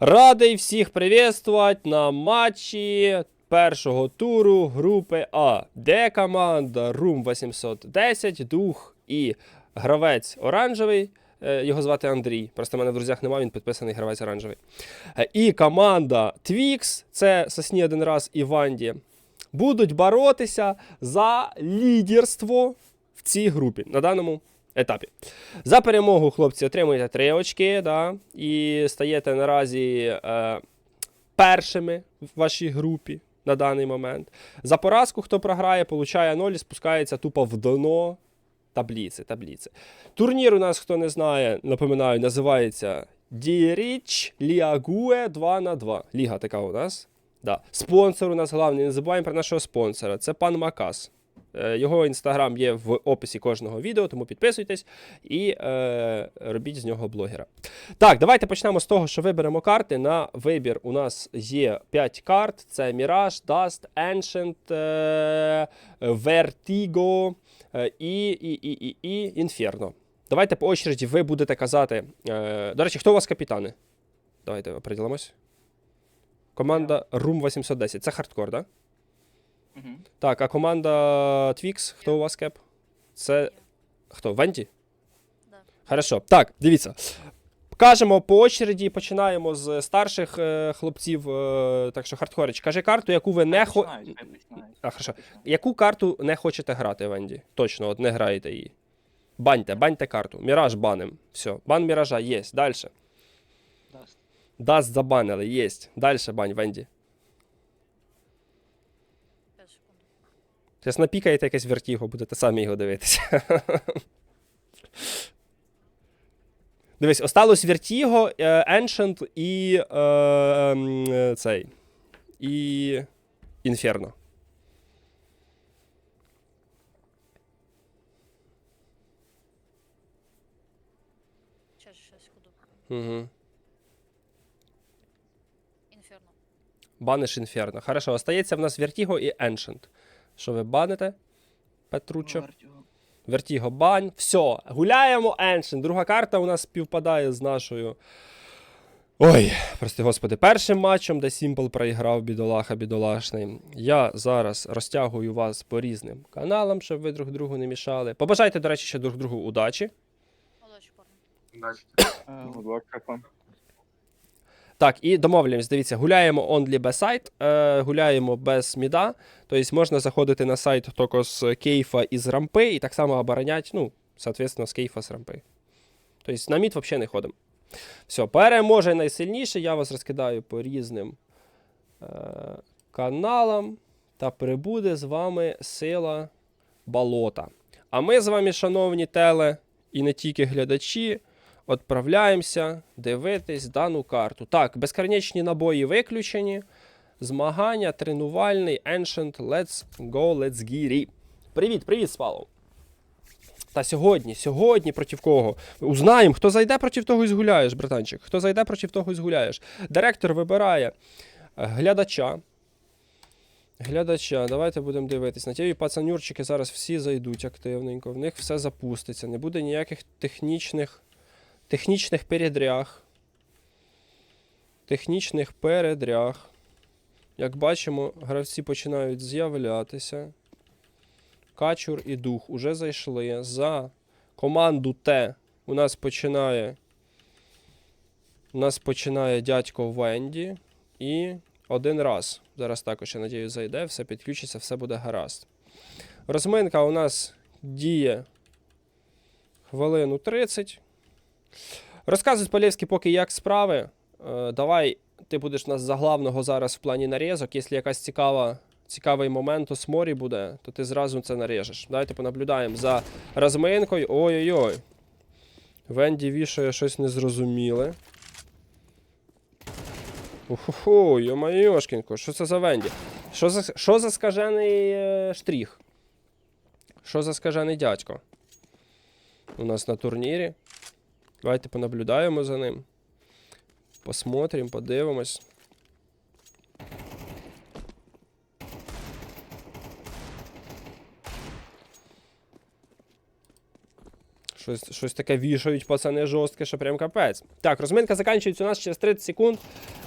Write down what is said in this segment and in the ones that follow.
Радий всіх привітувати на матчі першого туру групи А, де команда Рум 810, дух і гравець оранжевий. е, Його звати Андрій. Просто в мене в друзях немає, він підписаний гравець оранжевий. Е, І команда Twix, це Сосні один раз і Ванді, будуть боротися за лідерство в цій групі на даному етапі. За перемогу хлопці отримуєте три очки, да, і стаєте наразі е, першими в вашій групі на даний момент. За поразку, хто програє, получає 0 і спускається тупо в дно таблиці. таблиці. Турнір у нас, хто не знає, напоминаю, називається Діріч Ліагуе 2 на 2 Ліга така у нас. Да. Спонсор у нас головний, не забуваємо про нашого спонсора. Це пан Макас. Е, Його інстаграм є в описі кожного відео, тому підписуйтесь і е, робіть з нього блогера. Так, давайте почнемо з того, що виберемо карти. На вибір у нас є 5 карт: це Mirage, Dust, Ancient, е, Vertigo е, і, і, і, і, і Inferno. Давайте по очереді ви будете казати. Е, до речі, хто у вас капітани? Давайте оприділимось. Команда Room 810. Це хардкор, так? Да? Угу. Так, а команда Twix, хто у вас кеп? Це. Хто? Венті? Да. Хорошо. Так, дивіться. Кажемо по очереді, починаємо з старших е, хлопців. Е, так що хардкорич, кажи карту, яку ви не хо... А, хорошо. Яку карту не хочете грати, Венді? Точно, от не граєте її. Баньте, баньте карту. Міраж баним. Все. Бан міража є. Далі. Даст забанили, є. Далі бань, Венді. 5 секунд. Зараз напікаєте якесь вертіго, будете самі його дивитися. Дивись, осталось Vertigo, е, Ancient і е, ем, цей. І. Inferno. Сейчас, сейчас, секунду. Угу. Інферно. Баниш Inferno. Хорошо, остається в нас Vertigo і Ancient. Що ви баните? Петручо. Vertigo бань. Все, гуляємо Ancient. Друга карта у нас співпадає з нашою. Ой, прости господи, першим матчем, де Сімпл проіграв бідолаха бідолашний. Я зараз розтягую вас по різним каналам, щоб ви друг другу не мішали. Побажайте, до речі, ще друг другу удачі. Удачі, парні. Удачі. Так, і домовляємось, дивіться, гуляємо only без сайт, е, гуляємо без міда. Тобто можна заходити на сайт тільки з кейфа і з рампи, і так само оборонять, ну, соответственно, з кейфа з рампи. Тобто на мід взагалі не ходимо. Все, переможе найсильніше. Я вас розкидаю по різним е, каналам. Та прибуде з вами сила болота. А ми з вами, шановні теле, і не тільки глядачі, відправляємося дивитись дану карту. Так, безконечні набої виключені. Змагання, тренувальний, Ancient, let's go, let's get. Привіт, привіт, Спалов. Та сьогодні, сьогодні проти кого? Узнаємо, хто зайде проти того і згуляєш, братанчик. Хто зайде проти того і згуляєш. Директор вибирає е, глядача. Глядача, давайте будемо дивитись. На ті пацанюрчики зараз всі зайдуть активненько, в них все запуститься, не буде ніяких технічних, технічних передряг. Технічних передряг. Як бачимо, гравці починають з'являтися. Качур і дух уже зайшли. За команду Т у нас починає. У нас починає дядько Венді. І один раз. Зараз також, я надію, зайде, все підключиться, все буде гаразд. Розминка у нас діє хвилину 30. Розказуй Полєвський, поки як справи. Е, давай, ти будеш нас за главного зараз в плані нарізок. Якщо якась цікава, цікавий момент у сморі буде, то ти зразу це наріжеш. Давайте понаблюдаємо за розминкою. Ой-ой-ой. Венді вішає щось незрозуміле. Уху, йо-майошкінко, що це за Венді? Що за, що за скажений е, штрих? Що за скажений дядько? У нас на турнірі. Давайте понаблюдаємо за ним. Посмотрим, подивимось. Щось, щось таке вішають пацани жорстке, що прям капець. Так, розминка закінчується у нас через 30 секунд.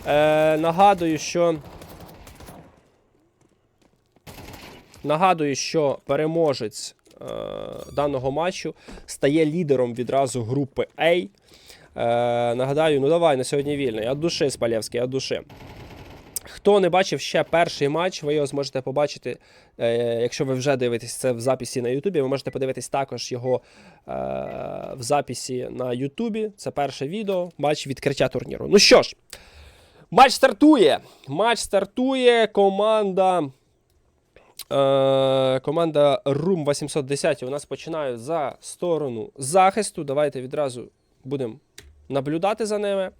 Е, нагадую, що. Нагадую, що переможець даного матчу стає лідером відразу групи A. Е, нагадаю, ну давай на сьогодні вільний. От душі, Спалєвський, от душі. Хто не бачив ще перший матч, ви його зможете побачити, е, якщо ви вже дивитесь це в записі на Ютубі. Ви можете подивитись також його е, в записі на Ютубі. Це перше відео, матч відкриття турніру. Ну що ж, матч стартує. Матч стартує. Команда. Е, команда Room 810 у нас починає за сторону захисту. Давайте відразу будемо наблюдати за ними.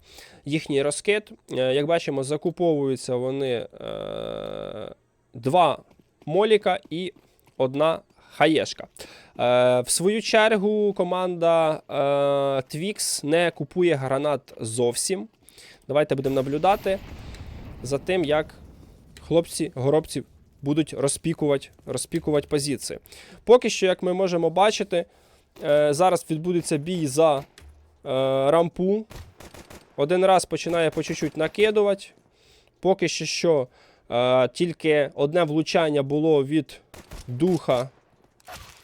Їхній розкид. Е, Як бачимо, закуповуються вони е, два моліка і одна хаєшка. В свою чергу команда Twix не купує гранат зовсім. Давайте будемо наблюдати за тим, як хлопці, горобці будуть розпікувати, розпікувати позиції. Поки що, як ми можемо бачити, е, зараз відбудеться бій за е, рампу. Один раз починає по чуть-чуть накидувати. Поки що, що е, тільки одне влучання було від духа.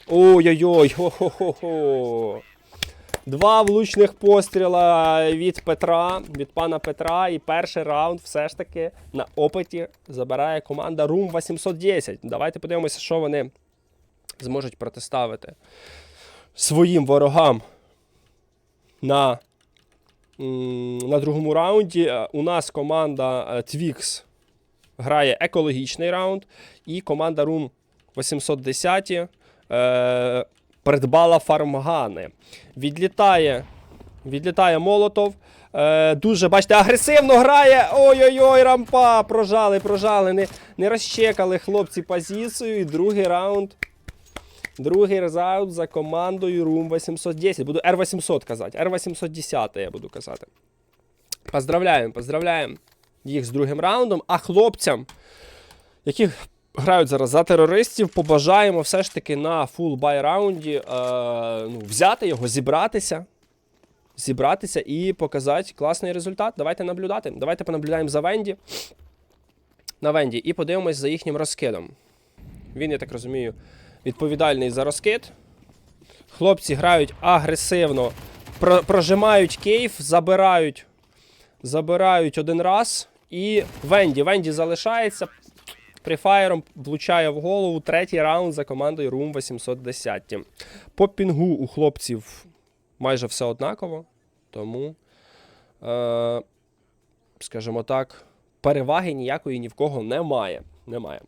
Ой-ой-ой, хо-хо-хо-хо. Два влучних постріла від Петра, від пана Петра. І перший раунд все ж таки на опиті забирає команда Room 810. Давайте подивимося, що вони зможуть протиставити своїм ворогам на, на другому раунді. Е, У нас команда е, Twix грає екологічний раунд, і команда Room 810 е, придбала фармгани. Відлітає, відлітає Молотов. Е, дуже, бачите, агресивно грає. Ой-ой-ой, рампа! Прожали, прожали. Не, не розчекали хлопці позицію. І другий раунд. Другий раунд за командою Room 810. Буду R800 казати. R810 я буду казати. Поздравляємо, поздравляємо їх з другим раундом. А хлопцям, які грають зараз за терористів, побажаємо все ж таки на фул бай раунді ну, взяти його, зібратися. Зібратися і показати класний результат. Давайте наблюдати. Давайте понаблюдаємо за Венді. На Венді і подивимось за їхнім розкидом. Він, я так розумію, відповідальний за розкид. Хлопці грають агресивно, про- прожимають кейф, забирають, забирають один раз. І Венді. Венді залишається. Прифаєром влучає в голову третій раунд за командою Room 810. По пінгу у хлопців майже все однаково. Тому, е, скажімо так, переваги ніякої ні в кого немає. немає.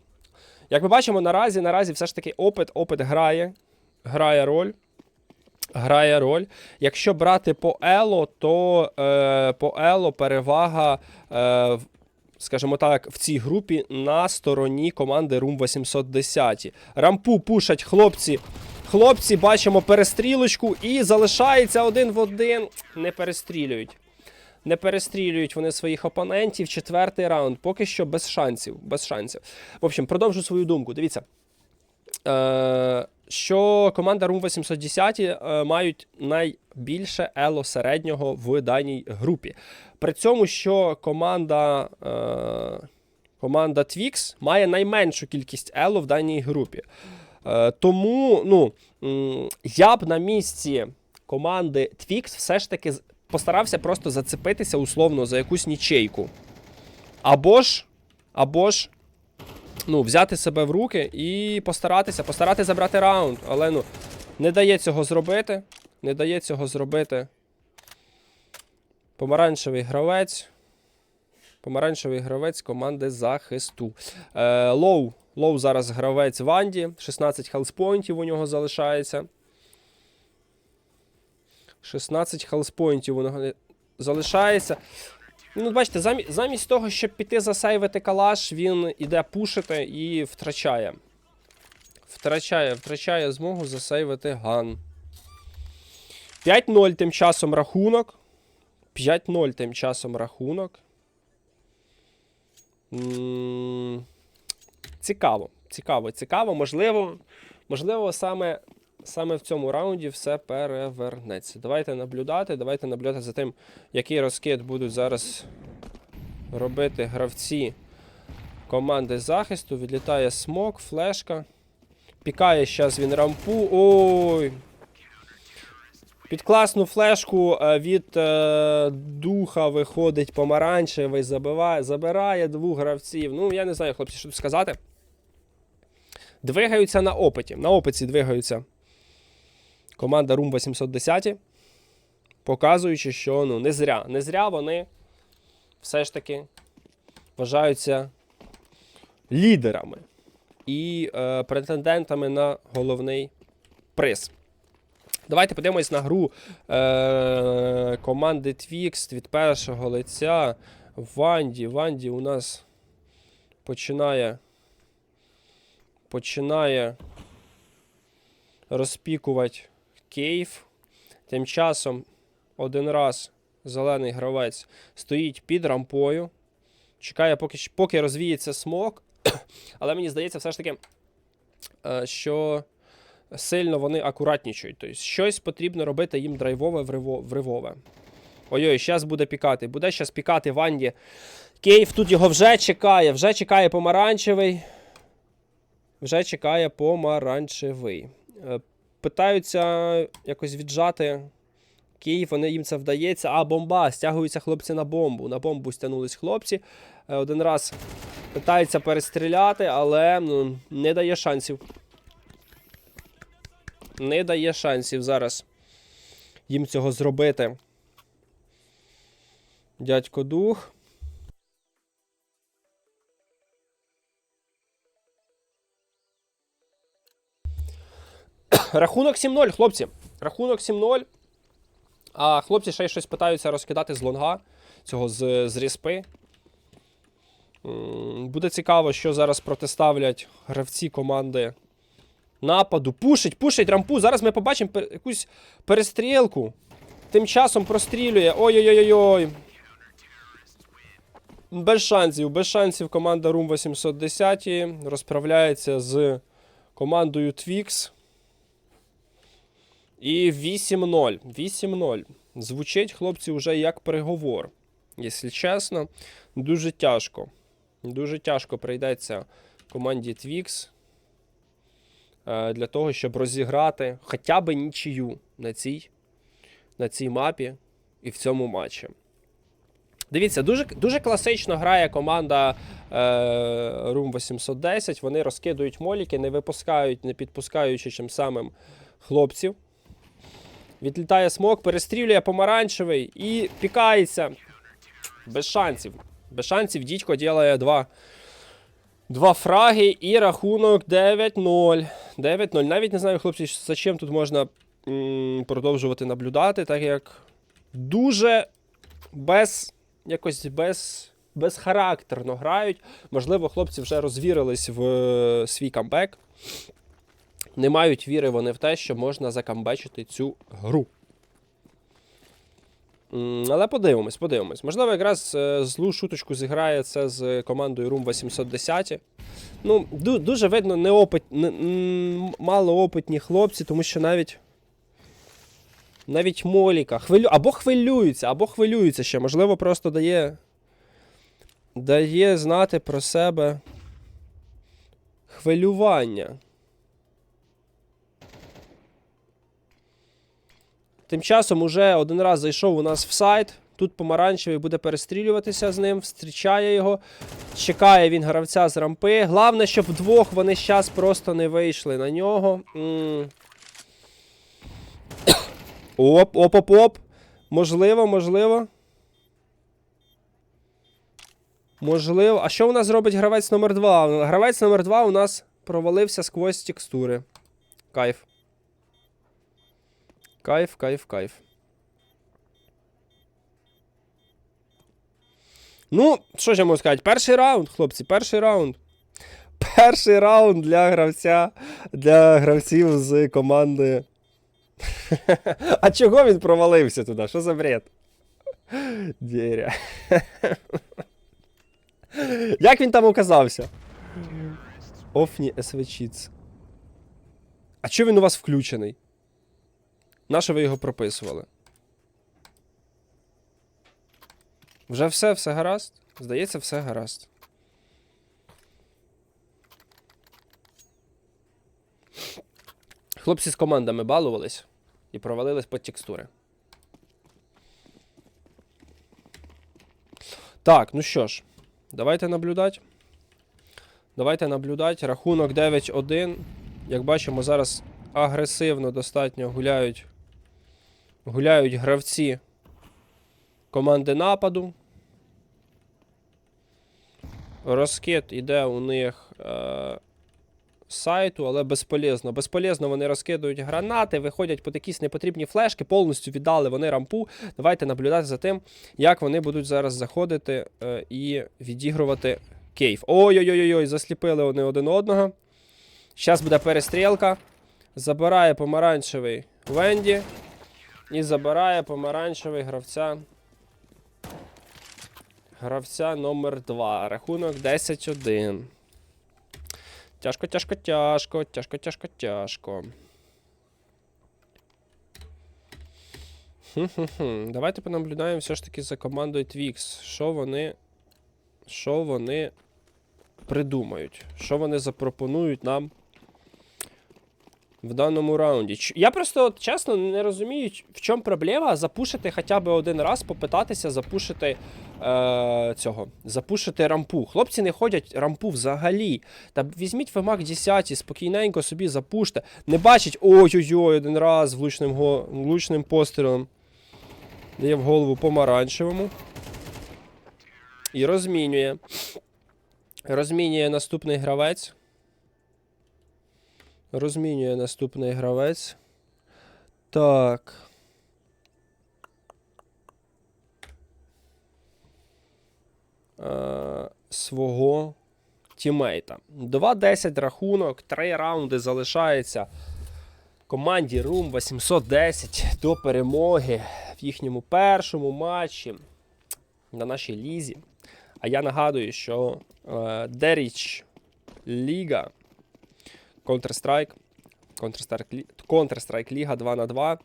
Як ми бачимо, наразі, наразі все ж таки опит, опит грає, грає роль. Грає роль. Якщо брати по Ело, то е, по Ело перевага, е, скажімо так, в цій групі на стороні команди Room 810. Рампу пушать хлопці. Хлопці, бачимо перестрілочку і залишається один в один. Не перестрілюють. Не перестрілюють вони своїх опонентів. Четвертий раунд. Поки що без шансів. Без шансів. В общем, продовжу свою думку. Дивіться. Е, що команда Room 810 е, мають найбільше ело середнього в даній групі. При цьому, що команда, е, команда Twix має найменшу кількість ело в даній групі. Е, тому ну, я б на місці команди Twix все ж таки постарався просто зацепитися условно за якусь нічейку. Або ж, або ж ну, взяти себе в руки і постаратися, постаратися забрати раунд. Але ну, не дає цього зробити. Не дає цього зробити. Помаранчевий гравець. Помаранчевий гравець команди захисту. Е, Лоу. Лоу зараз гравець Ванді. 16 хелспоінтів у нього залишається. 16 хелспоінтів у нього залишається. Ну, бачите, замі- замість того, щоб піти засейвити калаш, він іде пушити і втрачає. Втрачає, втрачає змогу засейвити ган. 5-0 тим часом рахунок. 5-0 тим часом рахунок. М, Цікаво, цікаво, цікаво. Можливо, можливо, саме саме в цьому раунді все перевернеться. Давайте наблюдати, давайте наблюдати за тим, який розкид будуть зараз робити гравці команди захисту. Відлітає смок, флешка. Пікає зараз він рампу. Ой. Під класну флешку е, від е, духа виходить помаранчевий, забиває, забирає двох гравців. Ну, я не знаю, хлопці, що тут сказати. Двигаються на опиті. На опиті двигаються команда Room 810, показуючи, що ну, не зря. Не зря вони все ж таки вважаються лідерами і е, претендентами на головний приз. Давайте подивимось на гру е, команди Twixt від першого лиця. Ванді. Ванді у нас починає. Починає розпікувати Кейв. Тим часом один раз зелений гравець стоїть під рампою. Чекає, поки, поки розвіється смок. Але мені здається, все ж таки, е, що сильно вони акуратнічують. Тобто щось потрібно робити їм драйвове вривове. Ой-ой, зараз буде пікати. Буде зараз пікати Ванді. Кейв тут його вже чекає. Вже чекає помаранчевий. Вже чекає помаранчевий. Питаються якось віджати Київ, вони їм це вдається. А, бомба! Стягуються хлопці на бомбу. На бомбу стягнулись хлопці. Е, Один раз питається перестріляти, але ну, не дає шансів. Не дає шансів зараз їм цього зробити. Дядько Дух. Рахунок 7-0, хлопці. Рахунок 7-0. А хлопці ще щось питаються розкидати з лонга, цього з, з ріспи. Буде цікаво, що зараз протиставлять гравці команди нападу. Пушить, пушить рампу. Зараз ми побачимо пер- якусь перестрілку. Тим часом прострілює. Ой-ой-ой-ой. Без шансів, без шансів команда Room 810 розправляється з командою Twix. І 8-0. 8-0. Звучить, хлопці, вже як приговор. Якщо чесно, дуже тяжко. Дуже тяжко прийдеться команді Twix е, для того, щоб розіграти хоча б нічию на цій, на цій мапі і в цьому матчі. Дивіться, дуже, дуже класично грає команда е, Room 810. Вони розкидують моліки, не випускають, не підпускаючи чим самим хлопців. Відлітає смок, перестрілює помаранчевий і пікається. Без шансів. Без шансів дідько ділає два, два фраги і рахунок 9-0. 9-0. Навіть не знаю, хлопці, за чим тут можна м, продовжувати наблюдати, так як дуже без якось без, безхарактерно грають. Можливо, хлопці вже розвірились в е, свій камбек. Не мають віри вони в те, що можна закамбечити цю гру. Але подивимось, подивимось. Можливо, якраз е, злу шуточку зіграє це з командою Room 810. Ну, дуже видно, неопит, не, малоопитні хлопці, тому що навіть. Навіть Моліка хвилю... або хвилюється, або хвилюється ще. Можливо, просто дає. Дає знати про себе хвилювання. Тим часом уже один раз зайшов у нас в сайт. Тут помаранчевий буде перестрілюватися з ним, встрічає його. Чекає він гравця з рампи. Головне, щоб вдвох вони зараз просто не вийшли на нього. Оп, оп, оп, оп. Можливо, можливо. Можливо. А що у нас робить гравець номер 2? Гравець номер 2 у нас провалився сквозь текстури. Кайф. Кайф, кайф, кайф. Ну, що ж я можу сказати? Перший раунд, хлопці, перший раунд. Перший раунд для гравця, для гравців з команди. А чого він провалився туди? Що за бред? Дєря. Як він там оказався? Офні СВЧіц. А чого він у вас включений? Нащо ви його прописували? Вже все, все гаразд? Здається, все гаразд. Хлопці з командами балувались і провалились під текстури. Так, ну що ж, давайте наблюдати. Давайте наблюдати. Рахунок 9-1. Як бачимо, зараз агресивно достатньо гуляють, гуляють гравці команди нападу. Розкид іде у них е, сайту, але безполезно. Безполезно вони розкидують гранати, виходять під якісь непотрібні флешки, повністю віддали вони рампу. Давайте наблюдати за тим, як вони будуть зараз заходити е, і відігрувати кейф. Ой-ой-ой, засліпили вони один одного. Зараз буде перестрілка. Забирає помаранчевий Венді. І забирає помаранчевий гравця. Гравця номер 2. Рахунок 10-1. Тяжко, тяжко, тяжко, тяжко, тяжко, тяжко. Давайте понаблюдаємо все ж таки за командою Twix. Що вони. Що вони придумають? Що вони запропонують нам в даному раунді? Я просто от, чесно не розумію, в чому проблема запушити хоча б один раз, попитатися запушити е, цього. Запушити рампу. Хлопці не ходять рампу взагалі. Та візьміть ВМАК 10, спокійненько собі запуште. Не бачить ой-ой-ой, один раз влучним, го, влучним пострілом. Дає в голову помаранчевому. І розмінює. Розмінює наступний гравець. Розмінює наступний гравець. Так. Е, свого тімейта. 2-10 рахунок, 3 раунди залишається команді Room 810 до перемоги в їхньому першому матчі на нашій лізі. А я нагадую, що е, Деріч Ліга Counter-Strike. Counter-Strike, Ліга 2 на 2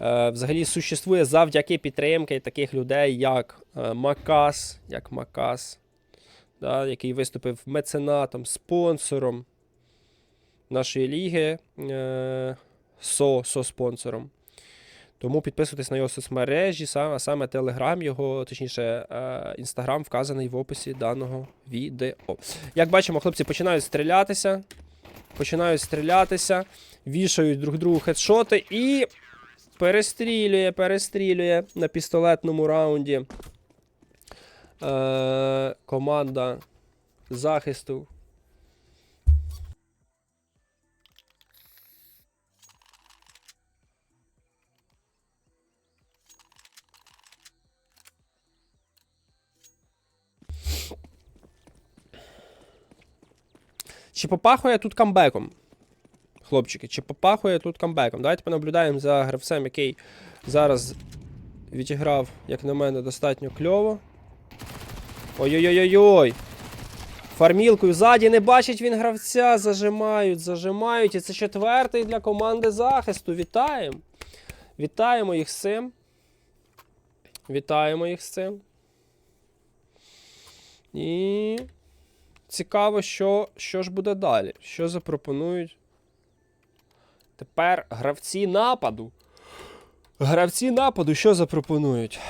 е, взагалі существує завдяки підтримки таких людей, як е, Макас, як Макас, да, який виступив меценатом, спонсором нашої ліги, е, со, со-спонсором. Тому підписуйтесь на його соцмережі, саме, саме Телеграм його, точніше, Інстаграм вказаний в описі даного відео. Як бачимо, хлопці починають стрілятися. Починають стрілятися, вішають друг другу хедшоти і перестрілює, перестрілює на пістолетному раунді. Е, команда захисту. Чи попахує тут камбеком? Хлопчики, чи попахує тут камбеком? Давайте понаблюдаємо за гравцем, який зараз відіграв, як на мене, достатньо кльово. Ой-ой-ой-ой! Фармілкою ззаді не бачить він гравця, зажимають, зажимають. І це четвертий для команди захисту. Вітаємо! Вітаємо їх з цим. Вітаємо їх з цим. І. Цікаво, що, що ж буде далі. Що запропонують. Тепер гравці нападу. Гравці нападу, що запропонують?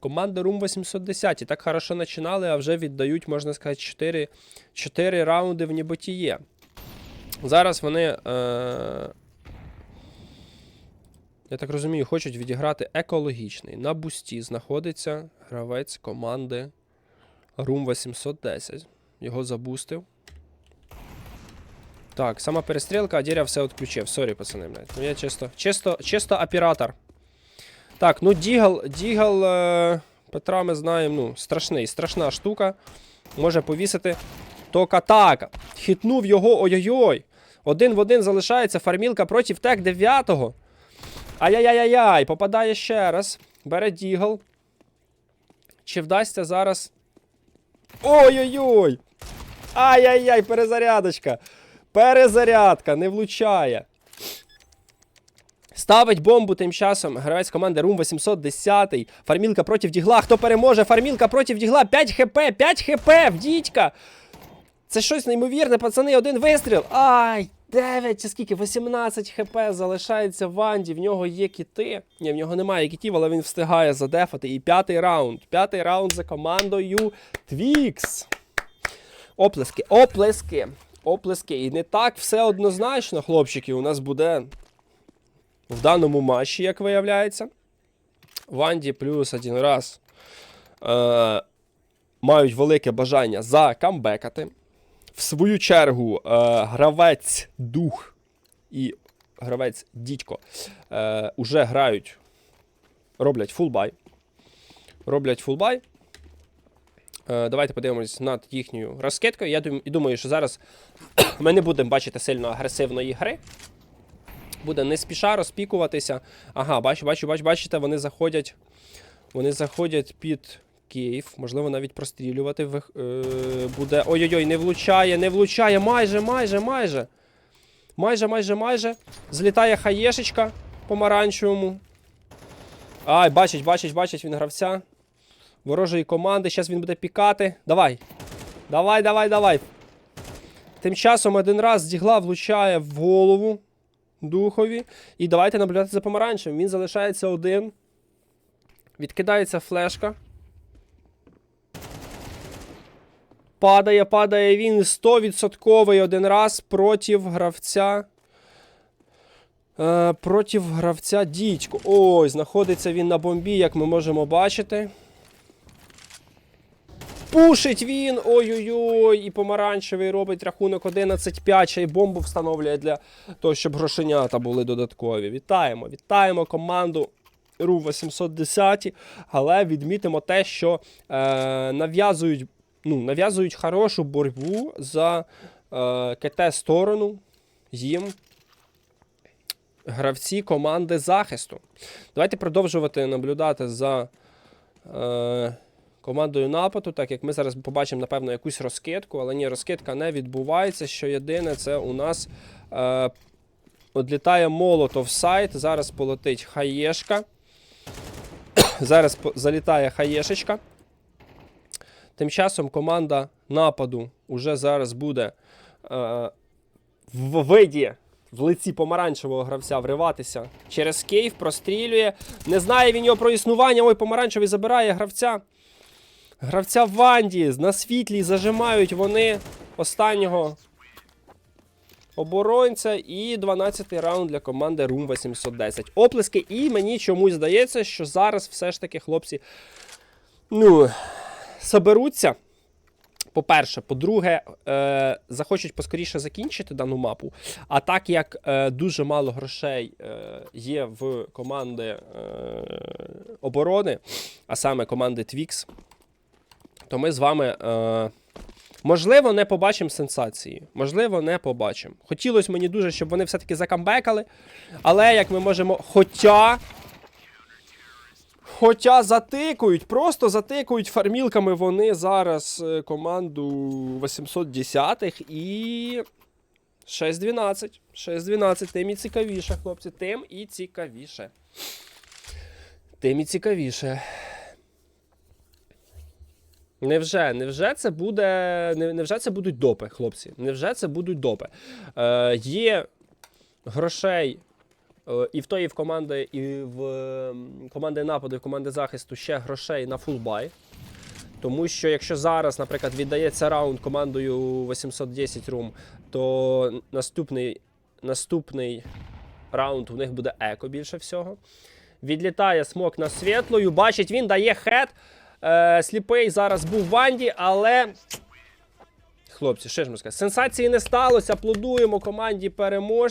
Команда Room 810. І так хорошо починали, а вже віддають, можна сказати, 4, 4 раунди в неботіє. Зараз вони. Е- я так розумію, хочуть відіграти екологічний. На бусті знаходиться гравець команди Room 810. Його забустив. Так, сама перестрілка, а Діря все відключив. Сорі, пацани, блядь. Ну я чисто, чисто, чисто оператор. Так, ну Дігл, Дігл е, Петра ми знаємо, ну, страшний, страшна штука. Може повісити. Тока так. Хитнув його, ой-ой-ой. Один в один залишається фармілка проти тек 9-го. Ай-яй-яй-яй, попадає ще раз. Бере Дігл. Чи вдасться зараз Ой-ой-ой! Ай-яй-яй, перезарядочка. Перезарядка, не влучає. Ставить бомбу тим часом гравець команди Рум 810. Фармілка проти Дігла. Хто переможе? Фармілка проти Дігла. 5 хп, 5 хп в дідька. Це щось неймовірне, пацани, один вистріл. Ай, 9 чи скільки? 18 хп залишається Ванді. В нього є кіти. Ні, в нього немає кітів, але він встигає задефати. І п'ятий раунд. П'ятий раунд за командою Твікс. Оплески, оплески, оплески. І не так все однозначно, хлопчики, у нас буде в даному матчі, як виявляється. Ванді плюс один раз е, мають велике бажання закамбекати. В свою чергу, е, гравець дух і гравець дідько е, уже грають, роблять фулбай. Роблять фулбай. Е, давайте подивимось над їхньою розкидкою. Я думаю, що зараз ми не будемо бачити сильно агресивної гри. Буде не спіша розпікуватися. Ага, бачу, бачу, бачу, бачите, вони заходять. Вони заходять під Київ. Можливо, навіть прострілювати вих- е, буде. Ой-ой-ой, не влучає, не влучає. Майже, майже, майже. Майже, майже, майже. Злітає хаєшечка помаранчевому. Ай, бачить, бачить, бачить він гравця. Ворожої команди. Зараз він буде пікати. Давай. Давай, давай, давай. Тим часом один раз дігла влучає в голову духові. І давайте наблюдати за помаранчем. Він залишається один. Відкидається флешка. Падає, падає він 100% один раз проти гравця. Е, проти гравця дідько. Ой, знаходиться він на бомбі, як ми можемо бачити. Пушить він! Ой-ой-ой! І помаранчевий робить рахунок 11-5, ще й бомбу встановлює для того, щоб грошенята були додаткові. Вітаємо, вітаємо команду РУ 810, але відмітимо те, що е, нав'язують, ну, нав'язують хорошу боротьбу за е, КТ сторону їм гравці команди захисту. Давайте продовжувати наблюдати за. Е, командою нападу, так як ми зараз побачимо, напевно, якусь розкидку, але ні, розкидка не відбувається. Що єдине, це у нас е, одлітає молотов сайт. Зараз полетить хаєшка. зараз залітає хаєшечка. Тим часом команда нападу уже зараз буде е, в виді. В лиці помаранчевого гравця вриватися через кейв, прострілює. Не знає він його про існування. Ой, помаранчевий забирає гравця. Гравця Ванді на світлі зажимають вони останнього оборонця. І 12-й раунд для команди Room 810. Оплески, і мені чомусь здається, що зараз все ж таки хлопці ну, соберуться. По-перше, по-друге, е, захочуть поскоріше закінчити дану мапу. А так як е, дуже мало грошей е, є в команди е, оборони, а саме команди Twix, то ми з вами, е, можливо, не побачимо сенсації. Можливо, не побачимо. Хотілося мені дуже, щоб вони все-таки закамбекали. Але як ми можемо. Хоча. Хоча затикують, просто затикують фармілками вони зараз е, команду 810-х і. 6-12. 6-12. Тим і цікавіше, хлопці. Тим і цікавіше. Тим і цікавіше. Невже, невже це буде. Невже це будуть допи, хлопці? Невже це будуть допи? Е, є грошей і в тої, в команди, і в команди нападу, і в команди захисту ще грошей на фулбай. Тому що якщо зараз, наприклад, віддається раунд командою 810 рум, то наступний, наступний раунд у них буде еко більше всього. Відлітає смок на світлою, бачить, він дає хед. Е, сліпий зараз був в Ванді, але. Хлопці, що ж можна сказати? Сенсації не сталося. Аплодуємо команді переможців.